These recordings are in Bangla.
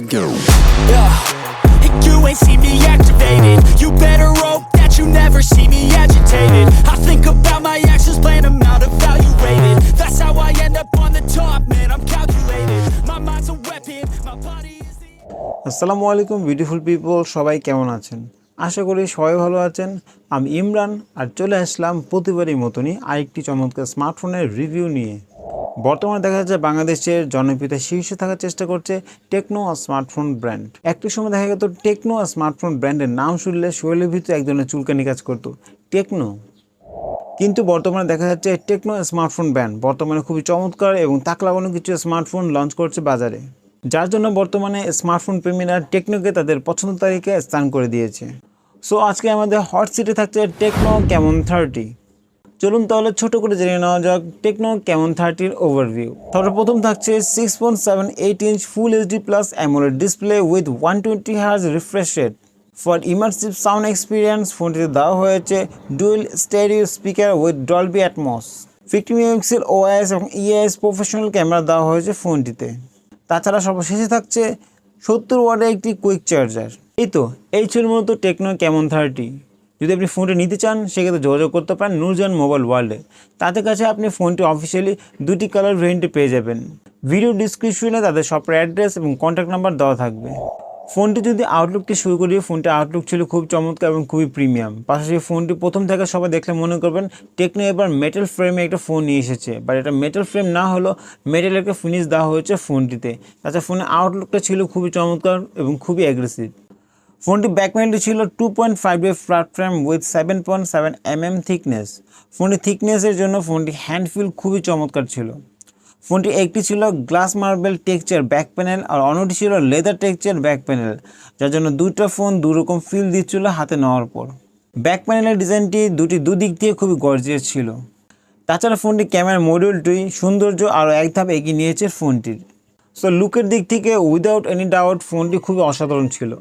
again. Yeah, you ain't see me activated. You better hope that you never see me agitated. I think about my actions, plan them out, evaluated. That's how I end up on the top, man. I'm calculated. My mind's a weapon, my body is the. আসসালামু আলাইকুম বিউটিফুল পিপল সবাই কেমন আছেন আশা করি সবাই ভালো আছেন আমি ইমরান আর চলে আসলাম প্রতিবারই মতনই আরেকটি চমৎকার স্মার্টফোনের রিভিউ নিয়ে বর্তমানে দেখা যাচ্ছে বাংলাদেশের জনপ্রিয়তা শীর্ষে থাকার চেষ্টা করছে টেকনো স্মার্টফোন ব্র্যান্ড। একটি সময় দেখা গেত টেকনো স্মার্টফোন ব্র্যান্ডের নাম শুনলে শরীরের ভিতরে এক ধরনের চুলকানি কাজ করতো, টেকনো। কিন্তু বর্তমানে দেখা যাচ্ছে টেকনো স্মার্টফোন ব্র্যান্ড বর্তমানে খুবই চমৎকার এবং তাক লাগানো কিছু স্মার্টফোন লঞ্চ করছে বাজারে। যার জন্য বর্তমানে স্মার্টফোন প্রেমীরা টেকনোকে তাদের পছন্দ তালিকায় স্থান করে দিয়েছে। সো আজকে আমাদের হট সিটে থাকছে টেকনো কেমন থার্টি চলুন তাহলে ছোট করে জেনে নেওয়া যাক টেকনো কেমন থার্টির ওভারভিউ সর্বপ্রথম থাকছে six point seven eight inch full HD plus AMOLED display with one twenty hertz refresh rate for immersive sound experience ফোনটিতে দেওয়া হয়েছে dual stereo speaker with Dolby Atmos fifty megapixel OIS এবং ইএস প্রফেশনাল ক্যামেরা দেওয়া হয়েছে ফোনটিতে তাছাড়া সর্বশেষে থাকছে সত্তর ওয়ার্ডের একটি কুইক চার্জার এই তো, এই ছিল মূলত টেকনো কেমন থার্টি। যদি আপনি ফোনটি নিতে চান, সেক্ষেত্রে যোগাযোগ করতে পারেন নুরজান মোবাইল ওয়ার্ল্ডে। তাদের কাছে আপনি ফোনটি অফিসিয়ালি দুটি কালার ভেরিয়েন্টে পেয়ে যাবেন। ভিডিও ডিসক্রিপশনে তাদের শপের অ্যাড্রেস এবং কন্ট্যাক্ট নাম্বার দেওয়া থাকবে। ফোনটি যদি আউটলুকটি শুরু করি ফোনটি আউটলুক ছিল খুব চমৎকার এবং খুবই প্রিমিয়াম পাশাপাশি ফোনটি প্রথম থেকে সবাই দেখলে মনে করবেন টেকনো এবার মেটাল ফ্রেমে একটা ফোন নিয়ে এসেছে। বাট এটা মেটাল ফ্রেম না হলো মেটাল একটা ফিনিশ দেওয়া হয়েছে ফোনটিতে। তাছাড়া ফোনের আউটলুকটা ছিল খুবই চমৎকার এবং খুবই অ্যাগ্রেসিভ ফোনটি ব্যাকপ্যানেলটি ছিল টু পয়েন্ট ফাইভ এর flat frame with seven point seven M M thickness ফোনটি থিকনেসের জন্য ফোনটি হ্যান্ড ফিল খুবই চমৎকার ছিল। ফোনটি একটি ছিল glass marble texture back panel আর অন্যটি ছিল লেদার টেক্সচার ব্যাক প্যানেল যার জন্য দুটো ফোন দুরকম ফিল দিচ্ছিল হাতে নেওয়ার পর। ব্যাক প্যানেলের ডিজাইনটি দুটি দুদিক দিয়ে খুবই গর্জিয়াস ছিল। তাছাড়া ফোনটি ক্যামেরা মডিউলটি সৌন্দর্য আরও এক ধাপ এগিয়ে নিয়েছে ফোনটির। সো লুকের দিক থেকে উইদাউট এনি ডাউট ফোনটি খুবই অসাধারণ ছিল।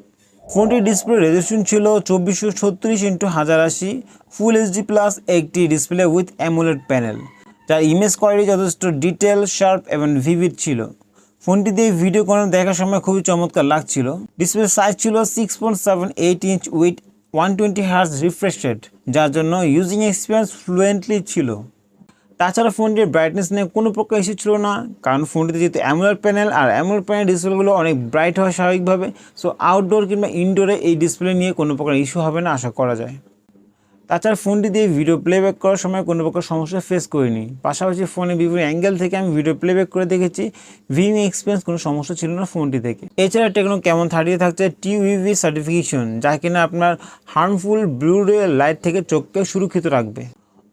ফোনটির ডিসপ্লে রেজলিউশন ছিল চব্বিশশো ছত্রিশ ইন্টু হাজার আশি ফুল এইচডি প্লাস একটি ডিসপ্লে উইথ অ্যামোলেড প্যানেল যার ইমেজ কোয়ালিটি যথেষ্ট ডিটেল শার্প এবং ভিভিড ছিল। ফোনটি দিয়ে ভিডিও কোনো দেখার সময় খুবই চমৎকার লাগছিল। ডিসপ্লে সাইজ ছিল six point seven eight inch with one twenty hertz refresh rate যার জন্য ইউজিং এক্সপিরিয়েন্স ফ্লুয়েন্টলি ছিল। তাছাড়া ফোনটির ব্রাইটনেস নিয়ে কোনো প্রকার ইস্যু ছিল না, কারণ ফোনটিতে যেহেতু অ্যামুলার প্যানেল আর অ্যামুলার প্যানেল ডিসপ্লেগুলো অনেক ব্রাইট হয় স্বাভাবিকভাবে সো আউটডোর কিংবা ইনডোরে এই ডিসপ্লে নিয়ে কোনো প্রকার ইস্যু হবে না, আশা করা যায়। তাছাড়া ফোনটি দিয়ে ভিডিও প্লেব্যাক করার সময় কোনো প্রকার সমস্যা ফেস করিনি। পাশাপাশি ফোনে বিভিন্ন অ্যাঙ্গেল থেকে আমি ভিডিও প্লেব্যাক করে দেখেছি ভিউইং এক্সপিরিয়েন্স কোনো সমস্যা ছিল না ফোনটি থেকে। এছাড়া টেকনো কেমন থার্টিতে থাকছে টিউইভি সার্টিফিকেশন যা কিনা আপনার হার্মফুল ব্লু রে লাইট থেকে চোখকে সুরক্ষিত রাখবে।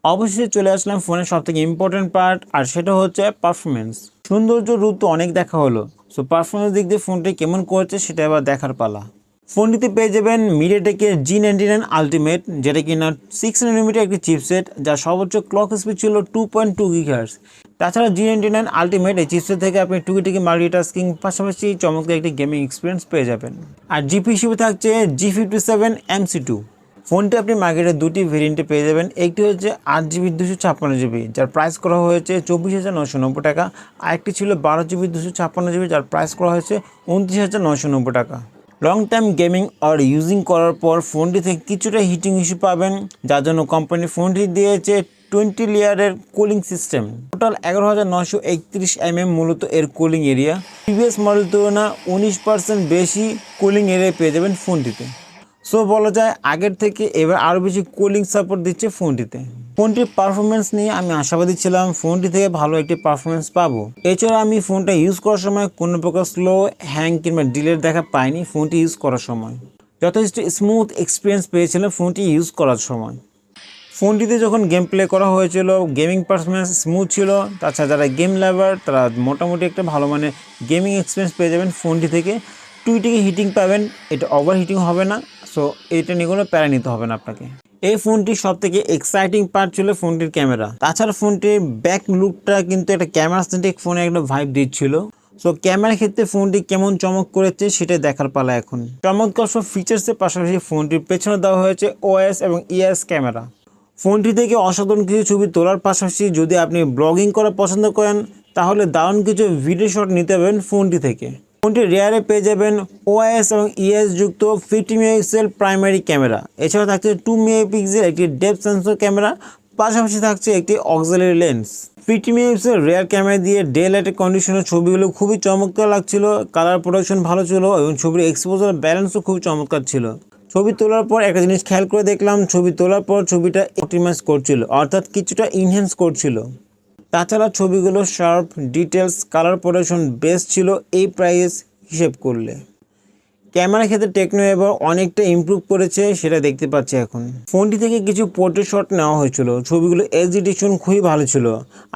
অবশেষে চলে আসলাম ফোনের সব থেকে ইম্পর্টেন্ট পার্ট আর সেটা হচ্ছে পারফরমেন্স সৌন্দর্য রূপ তো অনেক দেখা হলো। সো পারফরমেন্স দিক দিয়ে ফোনটি কেমন করছে সেটা এবার দেখার পালা। ফোনটিতে পেয়ে যাবেন মিডিয়াটেকের জি নাইনটি নাইন আলটিমেট যেটা কিনা সিক্স নাইনোমিটার একটি চিপসেট যার সর্বোচ্চ ক্লক স্পিড ছিল টু পয়েন্ট টু গিগার্স তাছাড়া জি নাইনটি নাইন আলটিমেট এই চিপসেট থেকে আপনি টুকি টুকি মাল্টিটাস্কিং পাশাপাশি চমৎকার একটি গেমিং এক্সপিরিয়েন্স পেয়ে যাবেন। আর জিপি হিসেবে থাকছে G fifty seven MC two ফোনটি আপনি মার্কেটে দুটি ভেরিয়েন্টে পেয়ে যাবেন। একটি হচ্ছে আট জিবি, দুশো ছাপ্পান্ন জিবি, যার প্রাইস করা হয়েছে চব্বিশ হাজার নশো নব্বই টাকা। আরেকটি ছিল বারো জিবি, দুশো ছাপ্পান্ন জিবি, যার প্রাইস করা হয়েছে উনত্রিশ হাজার নশো নব্বই টাকা। লং টাইম গেমিং আর ইউজিং করার পর ফোনটি থেকে কিছুটা হিটিং ইস্যু পাবেন, যার জন্য কোম্পানি ফোনটি দিয়েছে টোয়েন্টি লেয়ারের কুলিং সিস্টেম টোটাল এগারো হাজার নশো একত্রিশ এমএম মূলত এর কুলিং এরিয়া প্রিভিয়াস মডেল তুলনা উনিশ পার্সেন্ট বেশি কুলিং এরিয়া পেয়ে যাবেন ফোনটিতে। সো বলা যায় আগের থেকে এবার আরও বেশি কুলিং সাপোর্ট দিচ্ছে ফোনটিতে। ফোনটির পারফরমেন্স নিয়ে আমি আশাবাদী ছিলাম ফোনটি থেকে ভালো একটি পারফরমেন্স পাবো। এছাড়া আমি ফোনটা ইউজ করার সময় কোনো প্রকার স্লো হ্যাং কিংবা ডিলের দেখা পাইনি ফোনটি ইউজ করার সময়। যথেষ্ট স্মুথ এক্সপিরিয়েন্স পেয়েছিলাম ফোনটি ইউজ করার সময়। ফোনটিতে যখন গেম প্লে করা হয়েছিল গেমিং পারফরমেন্স স্মুথ ছিল, তাছাড়া যারা গেম লাভার তারা মোটামুটি একটা ভালো মানে গেমিং এক্সপিরিয়েন্স পেয়ে যাবেন ফোনটি থেকে। টুইটিকে হিটিং পাবেন, এটা ওভার হিটিং হবে না। সো এটা নিয়ে কোনো প্যারা নিতে হবে না আপনাকে। এই ফোনটির সব থেকে এক্সাইটিং পার্ট ছিল ফোনটির ক্যামেরা। তাছাড়া ফোনটির ব্যাক লুকটা কিন্তু একটা ক্যামেরা সেন্টিক ফোনে একটা ভাইব দিচ্ছিল। সো ক্যামেরার ক্ষেত্রে ফোনটি কেমন চমক করেছে সেটাই দেখার পালা এখন। চমৎকার সব ফিচার্সের পাশাপাশি ফোনটির পেছনে দেওয়া হয়েছে ওএস এবং ইএস ক্যামেরা। ফোনটি থেকে অসাধারণ কিছু ছবি তোলার পাশাপাশি যদি আপনি ব্লগিং করা পছন্দ করেন, তাহলে দারুণ কিছু ভিডিও শট নিতে পারবেন ফোনটি থেকে। ফোনটি রেয়ারে পেয়ে যাবেন ওআইএস এবং ইএস যুক্ত ফিফটি মেগাপিক্সেল প্রাইমারি ক্যামেরা এছাড়া থাকছে টু মেগাপিক্সেল একটি ডেপ সেন্সর ক্যামেরা পাশাপাশি থাকছে একটি auxiliary lens fifty megapixel rear camera দিয়ে ডে লাইটের কন্ডিশনের ছবিগুলো খুবই চমৎকার লাগছিল কালার প্রোডাকশন ভালো ছিল এবং ছবির এক্সপোজার ব্যালেন্সও খুব চমৎকার ছিল। ছবি তোলার পর একটা জিনিস খেয়াল করে দেখলাম, ছবি তোলার পর ছবিটা অপটিমাইজ করছিল, অর্থাৎ কিছুটা ইনহ্যান্স করছিল। তাছাড়া ছবিগুলো sharp details colour production best ছিল, এই প্রাইস হিসেব করলে। ক্যামেরা ক্ষেত্রে টেকনো এবার অনেকটা ইম্প্রুভ করেছে, সেটা দেখতে পাচ্ছি এখন। ফোনটি থেকে কিছু পোর্ট্রেট শট নেওয়া হয়েছিল, ছবিগুলো এক্সিডিশন খুবই ভালো ছিল।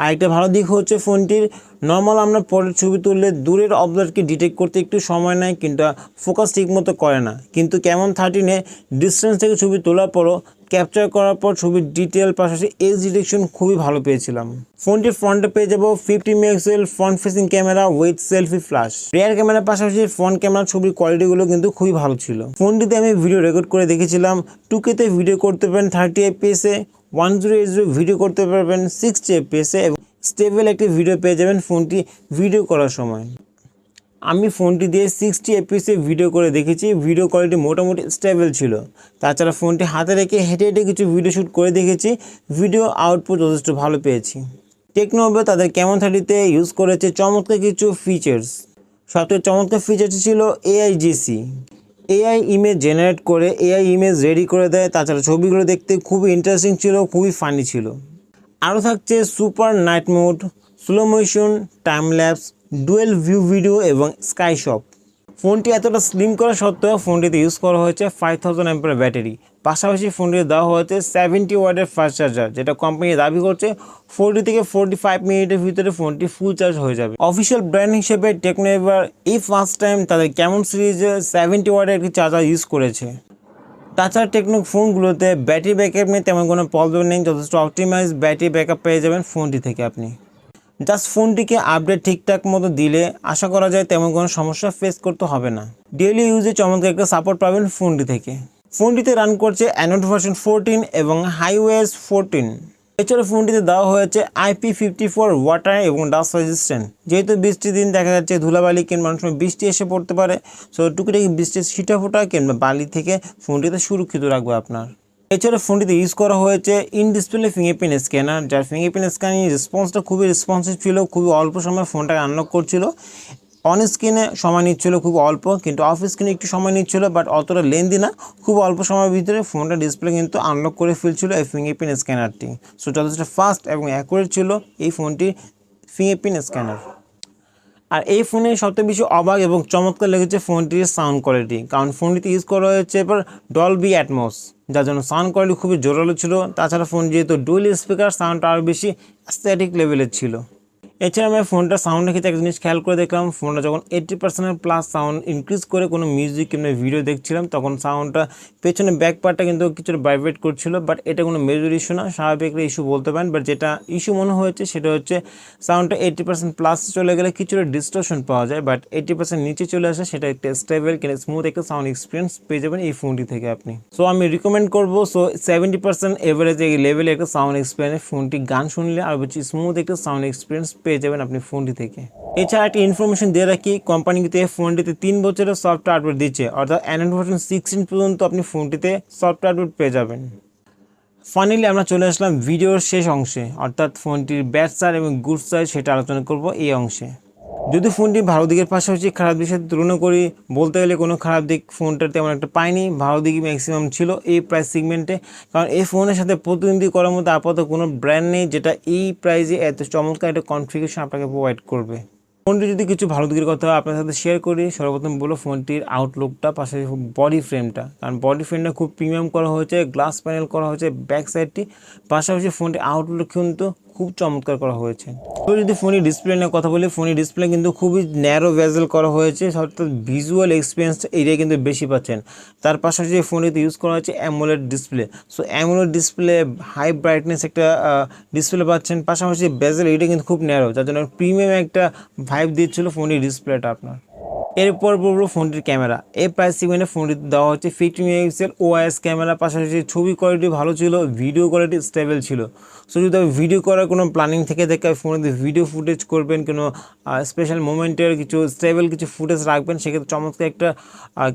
আর একটা ভালো দিক হচ্ছে ফোনটির নর্মাল আমরা পরের ছবি তুললে দূরের অবজেক্টকে ডিটেক্ট করতে একটু সময় নেয়, কিন্তু ফোকাস ঠিকমতো করে না। কিন্তু কেমন থার্টিনে ডিস্টেন্স থেকে ছবি তোলার পরও ক্যাপচার করার পর ছবির ডিটেল পাশাপাশি এজ ডিটেকশন খুবই ভালো পেয়েছিলাম। ফোনটির ফ্রন্টে পেয়ে যাব fifty megapixel front facing camera with selfie flash rear ক্যামেরার পাশাপাশি ফ্রন্ট ক্যামেরা ছবির কোয়ালিটিগুলো কিন্তু খুবই ভালো ছিল। ফোনটিতে আমি ভিডিও রেকর্ড করে দেখেছিলাম। টুকেতে ভিডিও করতে পারেন thirty এফপিএসে one zero eight zero video করতে পারবেন সিক্সটি এফপিএসে এবং স্টেবল একটি ভিডিও পেয়ে যাবেন ফোনটি ভিডিও করার সময়। আমি ফোনটি দিয়ে সিক্সটি এপিসে ভিডিও করে দেখেছি ভিডিও কোয়ালিটি মোটামুটি স্টেবল ছিল। তাছাড়া ফোনটি হাতে রেখে হেঁটে হেঁটে কিছু ভিডিও শ্যুট করে দেখেছি ভিডিও আউটপুট যথেষ্ট ভালো পেয়েছি। টেকনোবে তাদের কেমন থার্টিতে ইউজ করেছে চমৎকার কিছু ফিচার্স সবথেকে চমৎকার ফিচারটি ছিল এআইজিসি এআই ইমেজ জেনারেট করে এআই ইমেজ রেডি করে দেয়, তাছাড়া ছবিগুলো দেখতে খুবই ইন্টারেস্টিং ছিল, খুবই ফানি ছিল। আরও থাকছে super night mode slow motion time lapse dual view video এবং স্কাই শপ ফোনটি এতটা স্লিম করা সত্ত্বেও ফোনটিতে ইউজ করা হয়েছে ফাইভ থাউজেন্ড অ্যাম্পের ব্যাটারি পাশাপাশি ফোনটিতে দেওয়া হয়েছে সেভেন্টি ওয়ার্ডের ফাস্ট চার্জার যেটা কোম্পানি দাবি করছে ফোরটি থেকে ফোরটি ফাইভ মিনিটের ভিতরে ফোনটি ফুল চার্জ হয়ে যাবে। অফিসিয়াল ব্র্যান্ড হিসেবে টেকনো এবার এই ফার্স্ট টাইম তাদের কেমন সিরিজে সেভেন্টি ওয়ার্ডের একটি চার্জার ইউজ করেছে। তাছাড়া টেকনো ফোনগুলোতে ব্যাটারি ব্যাকআপ নিয়ে তেমন কোনো প্রবলেম নেই, যথেষ্ট অপটিমাইজ ব্যাটারি ব্যাকআপ পেয়ে যাবেন ফোনটি থেকে আপনি। জাস্ট ফোনটিকে আপডেট ঠিকঠাক মতো দিলে আশা করা যায় তেমন কোনো সমস্যা ফেস করতে হবে না। ডেলি ইউজে চমৎকার একটা সাপোর্ট পাবেন ফোনটি থেকে। ফোনটিতে রান করছে অ্যান্ড্রয়েড ভার্সন ফোরটিন এবং হাইওয়েস ফোরটিন এছাড়া ফোনটিতে দেওয়া হয়েছে আইপি ফিফটি ফোর ওয়াটার এবং ডাস্ট রেজিস্ট্যান্ট। যেহেতু বৃষ্টির দিন দেখা যাচ্ছে ধুলাবালি কিংবা অনেক সময় বৃষ্টি এসে পড়তে পারে, সো টুকিটাকি বৃষ্টির ছিটা ফোটা কিংবা বালি থেকে ফোনটিতে সুরক্ষিত রাখবে আপনার। এছাড়া ফোনটিতে ইউজ করা হয়েছে ইন ডিসপ্লে ফিঙ্গারপ্রিন্ট স্ক্যানার যার ফিঙ্গারপ্রিন্ট স্ক্যানিং রেসপন্সটা খুবই রেসপন্সিভ ছিল, খুবই অল্প সময় ফোনটাকে আনলক করছিল। অন স্ক্রিনে সময় নিচ্ছিল খুব অল্প, কিন্তু অফ স্ক্রিনে একটু সময় নিচ্ছিল বাট অতটা লেন্দি না। খুব অল্প সময়ের ভিতরে ফোনটা ডিসপ্লে কিন্তু আনলক করে ফেলছিল এই ফিঙ্গারপ্রিন্ট স্ক্যানারটি সো যথেষ্ট ফাস্ট এবং অ্যাকুরেট ছিল এই ফোনটির ফিঙ্গারপ্রিন্ট স্ক্যানার আর এই ফোনে সবথেকে বেশি অবাক এবং চমৎকার লেগেছে ফোনটির সাউন্ড কোয়ালিটি কারণ ফোনটিতে ইউজ করা হয়েছে এবার ডলবি অ্যাটমস যার জন্য সাউন্ড কোয়ালিটি খুবই জোরালো ছিল। তাছাড়া ফোন যেহেতু ডুয়েল স্পিকার সাউন্ডটা আরও বেশি অ্যাস্থেটিক লেভেলের ছিল। এছাড়া আমি ফোনটা সাউন্ডের ক্ষেত্রে একটা জিনিস খেয়াল করে দেখলাম, ফোনটা যখন এইট্টি পার্সেন্টের প্লাস সাউন্ড ইনক্রিজ করে কোনো মিউজিক কিংবা ভিডিও দেখছিলাম, তখন সাউন্ডটা পেছনে ব্যাক পার্টটা কিন্তু কিছুটা ভাইব্রেট করছিল বাট এটা কোনো মেজর ইস্যু না, স্বাভাবিক ইস্যু বলতে পারেন বাট যেটা ইস্যু মনে হয়েছে সেটা হচ্ছে সাউন্ডটা এইট্টি পার্সেন্ট প্লাস চলে গেলে কিছুটা ডিস্টর্শন পাওয়া যায় বাট এইট্টি পার্সেন্ট নিচে চলে আসে, সেটা একটা স্টেবল কিংবা স্মুথ একটা সাউন্ড এক্সপিরিয়েন্স পেয়ে যাবেন এই ফোনটি থেকে আপনি। সো আমি রিকমেন্ড করব সো সেভেন্টি পার্সেন্ট এভারেজ এই লেভেলে একটা সাউন্ড এক্সপিরিয়েন্স ফোনটি গান শুনলে আর হচ্ছে স্মুথ একটা সাউন্ড এক্সপিরিয়েন্স পেয়ে যাবেন আপনি ফোনটি থেকে। এছাড়া একটি ইনফরমেশন দিয়ে রাখি কোম্পানি কোম্পানিতে ফোনটিতে তিন বছরের সফটওয়্যার আপডেট দিচ্ছে, অর্থাৎ অ্যান্ড্রয়েড ভার্সন সিক্সটিন পর্যন্ত আপনি ফোনটিতে সফটওয়্যার আপডেট পেয়ে যাবেন। ফাইনালি আমরা চলে আসলাম ভিডিওর শেষ অংশে, অর্থাৎ ফোনটির ব্যাড সাইড এবং গুড সাইড সেটা আলোচনা করব এই অংশে। যদি ফোনটি ভালো দিকের পাশাপাশি খারাপ দিকের সাথে তুলনা করি, বলতে গেলে কোনো খারাপ দিক ফোনটার তেমন একটা পাইনি, ভালো দিকই ম্যাক্সিমাম ছিল এই প্রাইস সিগমেন্টে কারণ এই ফোনের সাথে প্রতিদ্বন্দ্বী করার মতো আপাতত কোনো ব্র্যান্ড নেই, যেটা এই প্রাইসে এত চমৎকার একটা কনফিগারেশন আপনাকে প্রোভাইড করবে। ফোনটি যদি কিছু ভালো দিকের কথা হয় আপনার সাথে শেয়ার করি, সর্বপ্রথম বলো ফোনটির আউটলুকটা পাশাপাশি বডি ফ্রেমটা কারণ বডি ফ্রেমটা খুব প্রিমিয়াম করা হয়েছে গ্লাস প্যানেল করা হয়েছে ব্যাক সাইডটি পাশাপাশি ফোনটি আউটলুক কিন্তু খুব চমৎকার করা হয়েছে। তো যদি ফোনের ডিসপ্লে নিয়ে কথা বলি ফোনের ডিসপ্লে কিন্তু খুবই ন্যারো ভেজেল করা হয়েছে, অর্থাৎ ভিজুয়াল এক্সপিরিয়েন্স এইটাই কিন্তু বেশি পাচ্ছেন। তার পাশাপাশি ফোনটিতে ইউজ করা হয়েছে AMOLED display so AMOLED display high brightness একটা ডিসপ্লে পাচ্ছেন। পাশাপাশি বেজেল এটা কিন্তু খুব ন্যারো যার জন্য প্রিমিয়াম একটা ভাইব দিচ্ছিল ফোনের ডিসপ্লেটা আপনার। এরপর বলব ফোনটির ক্যামেরা। এই প্রাইস সিগমেন্টে ফোনটিতে দেওয়া হচ্ছে ফিফটি মেগাপিক্সেল ওআইএস ক্যামেরা, পাশাপাশি ছবি কোয়ালিটি ভালো ছিল ভিডিও কোয়ালিটি স্টেবল ছিল। সো যদি ভিডিও করার কোনো প্ল্যানিং থেকে দেখে ফোনে ভিডিও ফুটেজ করবেন, কোনো স্পেশাল মোমেন্টের কিছু স্টেবল কিছু ফুটেজ রাখবেন, সেক্ষেত্রে চমৎকার একটা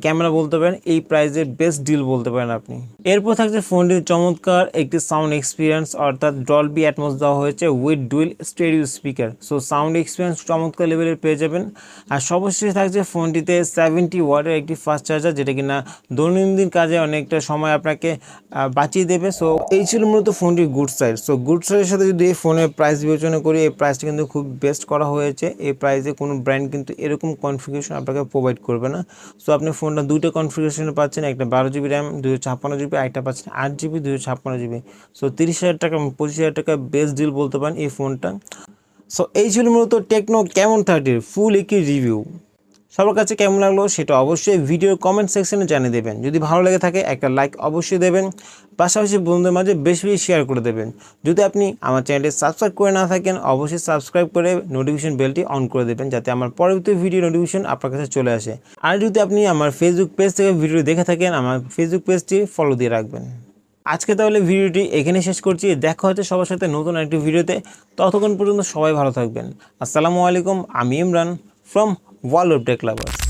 ক্যামেরা বলতে পারেন, এই প্রাইসের বেস্ট ডিল বলতে পারেন আপনি। এরপর থাকছে ফোনটির চমৎকার একটি সাউন্ড এক্সপিরিয়েন্স অর্থাৎ ডলবি অ্যাটমস দেওয়া হয়েছে with dual stereo speaker so sound experience চমৎকার লেভেলের পেয়ে যাবেন। আর সর্বশেষে থাকছে ফোনটিতে সেভেন্টি ওয়াটের একটি ফাস্ট চার্জার যেটা কিনা দৈনন্দিন কাজে অনেকটা সময় আপনাকে বাঁচিয়ে দেবে। সো এই ছিল মূলত ফোনটির গুড সাইড সো গুড সাইডের সাথে যদি এই ফোনের প্রাইস বিবেচনা করি, এই প্রাইসটা কিন্তু খুব বেস্ট করা হয়েছে। এই প্রাইসে কোনো ব্র্যান্ড কিন্তু এরকম কনফিগারেশন আপনাকে প্রোভাইড করবে না। সো আপনি ফোনটা দুটো কনফিগারেশনে পাচ্ছেন, একটা বারো জিবি র্যাম দুশো ছাপ্পান্ন জিবি একটা পাচ্ছেন আট জিবি দুশো ছাপ্পান্ন জিবি সো তিরিশ হাজার টাকা, পঁচিশ হাজার টাকা বেস্ট ডিল বলতে পারেন এই ফোনটা। সো এই ছিল মূলত টেকনো কেমন থার্টির ফুল একটি রিভিউ সবার কাছে কেমন লাগল সেটা অবশ্যই ভিডিওর কমেন্ট সেকশনে জানিয়ে দেবেন। যদি ভালো লেগে থাকে, একটা লাইক অবশ্যই দেবেন। পাশাপাশি বন্ধুদের মাঝে বেশি বেশি শেয়ার করে দেবেন। যদি আপনি আমার চ্যানেলটি সাবস্ক্রাইব করে না থাকেন, অবশ্যই সাবস্ক্রাইব করে নোটিফিকেশন বেলটি অন করে দেবেন, যাতে আমার পরবর্তী ভিডিও নোটিফিকেশন আপনার কাছে চলে আসে। আর যদি আপনি আমার ফেসবুক পেজ থেকে ভিডিও দেখে থাকেন, আমার ফেসবুক পেজটি ফলো দিয়ে রাখবেন। আজকে তাহলে ভিডিওটি এখানে শেষ করছি। দেখা হচ্ছে সবার সাথে নতুন একটি ভিডিওতে। ততক্ষণ পর্যন্ত সবাই ভালো থাকবেন। আসসালামু আলাইকুম, আমি Imran from World of Tech Lovers